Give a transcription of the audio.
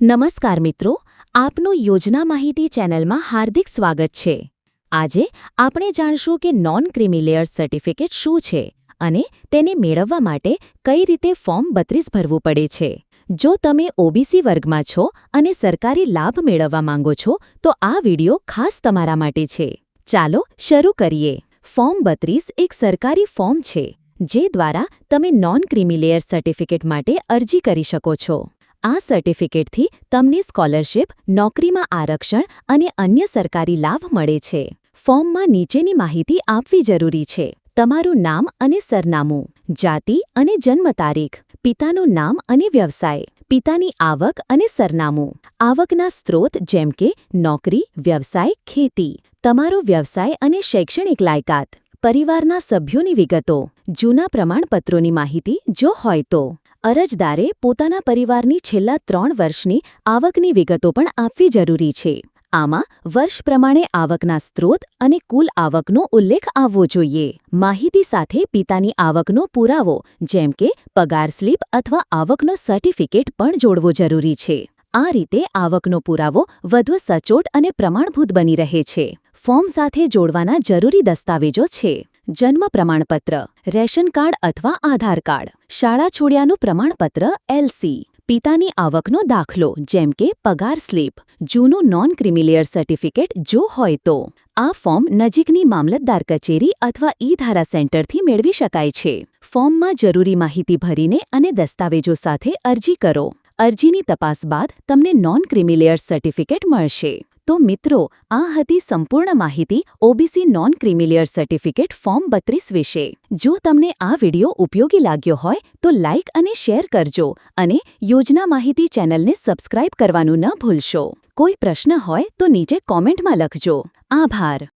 નમસ્કાર મિત્રો, આપનું યોજના માહિતી ચેનલમાં હાર્દિક સ્વાગત છે. આજે આપણે જાણશું કે નોન ક્રિમિલેયર સર્ટિફિકેટ શું છે અને તેને મેળવવા માટે કઈ રીતે ફોર્મ બત્રીસ ભરવું પડે છે. જો તમે ઓબીસી વર્ગમાં છો અને સરકારી લાભ મેળવવા માંગો છો, તો આ વિડિયો ખાસ તમારા માટે છે. ચાલો શરૂ કરીએ. ફોર્મ બત્રીસ એક સરકારી ફોર્મ છે, જે દ્વારા તમે નોન ક્રિમિલેયર સર્ટિફિકેટ માટે અરજી કરી શકો છો. આ સર્ટિફિકેટથી તમને સ્કોલરશિપ, નોકરીમાં આરક્ષણ અને અન્ય સરકારી લાભ મળે છે. ફોર્મમાં નીચેની માહિતી આપવી જરૂરી છે. તમારું નામ અને સરનામું, જાતિ અને જન્મ તારીખ, પિતાનું નામ અને વ્યવસાય, પિતાની આવક અને સરનામું. આવકના સ્ત્રોત જેમ કે નોકરી, વ્યવસાય, ખેતી, તમારો વ્યવસાય અને શૈક્ષણિક લાયકાત, પરિવારના સભ્યોની વિગતો, જૂના પ્રમાણપત્રોની માહિતી જો હોય તો. અરજદારે પોતાના પરિવારની છેલ્લા ત્રણ વર્ષની આવકની વિગતો પણ આપવી જરૂરી છે. આમાં વર્ષ પ્રમાણે આવકના સ્ત્રોત અને કુલ આવકનો ઉલ્લેખ આવવો જોઈએ. માહિતી સાથે પિતાની આવકનો પુરાવો, જેમ કે પગાર સ્લીપ અથવા આવકનો સર્ટિફિકેટ પણ જોડવો જરૂરી છે. આ રીતે આવકનો પુરાવો વધુ સચોટ અને પ્રમાણભૂત બની રહે છે. ફોર્મ સાથે જોડવાના જરૂરી દસ્તાવેજો છે. જન્મ પ્રમાણપત્ર, રેશન કાર્ડ અથવા આધાર કાર્ડ. શાળા છોડ્યાનું પ્રમાણપત્ર એલસી પિતાની આવકનો દાખલો, જેમ કે પગાર સ્લીપ, જૂનું નોન ક્રિમિલિયર સર્ટિફિકેટ જો હોય તો. આ ફોર્મ નજીકની મામલતદાર કચેરી અથવા ઈ ધારા સેન્ટરથી મેળવી શકાય છે. ફોર્મમાં જરૂરી માહિતી ભરીને અને દસ્તાવેજો સાથે અરજી કરો. અરજીની તપાસ બાદ તમને નોન ક્રિમિલેયર સર્ટિફિકેટ મળશે. તો મિત્રો, આ હતી સંપૂર્ણ માહિતી OBC non creamy layer certificate form બત્રીસ વિશે. જો તમને આ વિડિયો ઉપયોગી લાગ્યો હોય, તો લાઇક અને શેર કરજો અને યોજના માહિતી ચેનલને સબસ્ક્રાઇબ કરવાનું ન ભૂલશો. કોઈ પ્રશ્ન હોય તો નીચે કોમેન્ટમાં લખજો. આભાર.